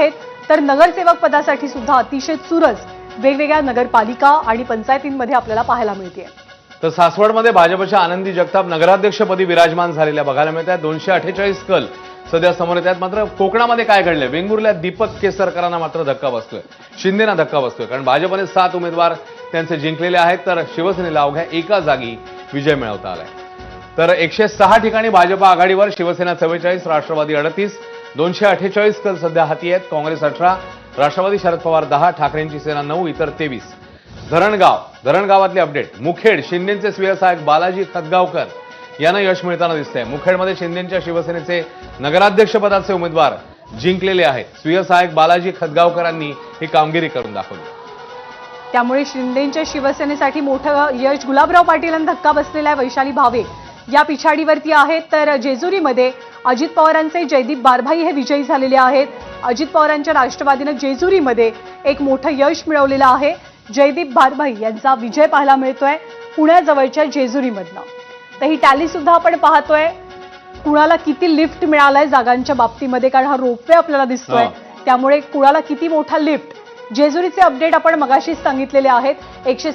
आहेत तर नगरसेवक पदासाठी सुद्धा अतिशय चुरस वेगवेगळ्या नगरपालिका आणि पंचायतींमध्ये आपल्याला पाहायला मिळते तर सासवडमध्ये भाजपच्या आनंदी जगताप नगराध्यक्षपदी विराजमान झालेल्या बघायला मिळत आहेत. दोनशे अठ्ठेचाळीस कल सध्या समोर येत आहेत. मात्र कोकणामध्ये काय घडलंय? वेंगुर्ल्या दीपक केसरकरांना मात्र धक्का बसतोय. शिंदेना धक्का बसतोय कारण भाजपने सात उमेदवार त्यांचे जिंकलेले आहेत तर शिवसेनेला अवघ्या एका जागी विजय मिळवता आलाय. तर एकशे सहा ठिकाणी भाजप आघाडीवर शिवसेना चव्वेचाळीस राष्ट्रवादी अडतीस दोनशे अठ्ठेचाळीस कल सध्या हाती आहेत. काँग्रेस अठरा राष्ट्रवादी शरद पवार दहा ठाकरेंची सेना नऊ इतर तेवीस. धरणगाव धरणगावातले अपडेट मुखेड शिंदेचे स्वयंसहायक बालाजी खतगावकर यांना यश मिळताना दिसतंय. मुखेडमध्ये शिंदेच्या शिवसेनेचे नगराध्यक्षपदाचे उमेदवार जिंकलेले आहेत. स्वयंसहायक बालाजी खतगावकरांनी ही कामगिरी करून दाखवली. त्यामुळे शिंदेच्या शिवसेनेसाठी मोठं यश गुलाबराव पाटील धक्का बसलेला आहे वैशाली भावे. या पिछाडीवरती आहेत. तर जेजुरीमध्ये अजित पवारांचे जयदीप बारभाई हे विजयी झालेले आहेत. अजित पवारांच्या राष्ट्रवादीनं जेजुरीमध्ये एक मोठं यश मिळवलेलं आहे. जयदीप बारभाई यांचा विजय पाहायला मिळतोय पुण्याजवळच्या जेजुरीमधनं. तर ही टॅली सुद्धा आपण पाहतोय. कुणाला किती लिफ्ट मिळालाय जागांच्या बाबतीमध्ये कारण हा रोपवे आपल्याला दिसतोय. त्यामुळे कुणाला किती मोठा लिफ्ट जेजुरीचे अपडेट आपण मगाशीच सांगितलेले आहेत. एकशे